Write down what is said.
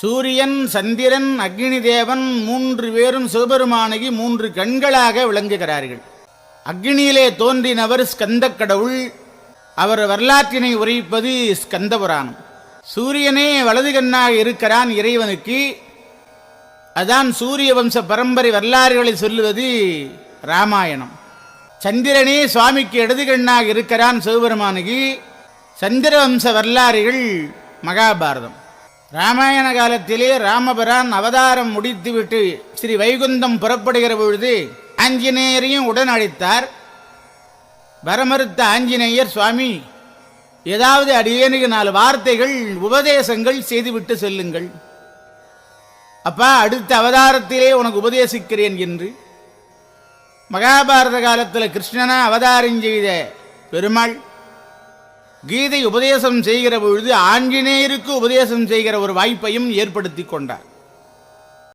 சூரியன் சந்திரன் அக்னி தேவன் மூன்று பேரும் சிவபெருமானகி மூன்று கண்களாக விளங்குகிறார்கள். அக்னியிலே தோன்றினவர் ஸ்கந்தக் கடவுள். அவர் வரலாற்றினை உரைப்பது ஸ்கந்த புராணம் சூரியனே வலது கண்ணாக இருக்கிறான் இறைவனுக்கு. அதான் சூரிய வம்ச பரம்பரை வரலாறுகளை சொல்லுவது ராமாயணம். சந்திரனே சுவாமிக்கு இடது கண்ணாக இருக்கிறான் சிவபெருமானுக்கு. சந்திர வம்ச வரலாறுகள் மகாபாரதம். ராமாயண காலத்திலே ராமபிரான் அவதாரம் முடித்துவிட்டு ஸ்ரீ வைகுந்தம் புறப்படுகிற பொழுது ஆஞ்சநேயரையும் உடன் அழைத்தார் வரமறுத்த ஆஞ்சநேயர் சுவாமி ஏதாவது அடியேனுக்கு நாலு வார்த்தைகள் உபதேசங்கள் செய்துவிட்டு செல்லுங்கள். அப்பா அடுத்த அவதாரத்திலே உனக்கு உபதேசிக்கிறேன் என்று. மகாபாரத காலத்தில் கிருஷ்ணனா அவதாரம் செய்த பெருமாள் கீதை உபதேசம் செய்கிற பொழுது ஆஞ்சநேயருக்கு உபதேசம் செய்கிற ஒரு வாய்ப்பையும் ஏற்படுத்தி கொண்டார்.